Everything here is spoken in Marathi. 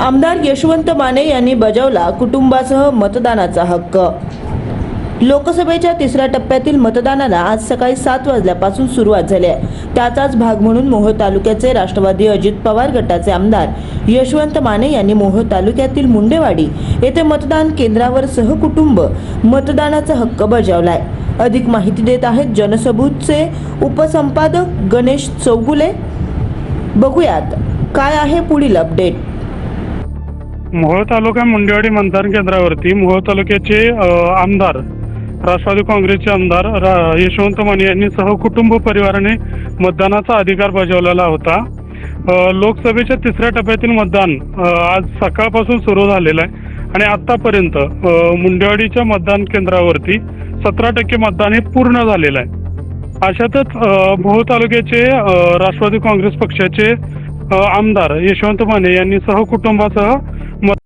आमदार यशवंत माने यांनी बजावला कुटुंबासह मतदानाचा हक्क. लोकसभेच्या तिसऱ्या टप्प्यातील मतदानाला आज सकाळी सात वाजल्यापासून सुरुवात झाली आहे. त्याचाच भाग म्हणून मोहोळ तालुक्याचे राष्ट्रवादी अजित पवार गटाचे आमदार यशवंत माने यांनी मोहोळ तालुक्यातील मुंडेवाडी येथे मतदान केंद्रावर सहकुटुंब मतदानाचा हक्क बजावलाय. अधिक माहिती देत आहेत जनसबूतचे उपसंपादक गणेश चौगुले. बघूयात काय आहे पुढील अपडेट. मोहोळ तालुका मुंडेवाडी मतदान केंद्रावरती मोहोळ तालुक्याचे आमदार राष्ट्रवादी काँग्रेसचे आमदार रा- यशवंत माने यांनी सहकुटुंब परिवाराने मतदानाचा अधिकार बजावलेला होता. लोकसभेच्या तिसऱ्या टप्प्यातील मतदान आज सकाळपासून सुरू झालेलं आहे. आणि आतापर्यंत मुंडेवाडीच्या मतदान केंद्रावरती सतरा टक्के मतदान हे पूर्ण झालेलं आहे. अशातच अ, मोहोळ तालुक्याचे राष्ट्रवादी काँग्रेस पक्षाचे आमदार यशवंत माने यांनी सहकुटुंबासह मत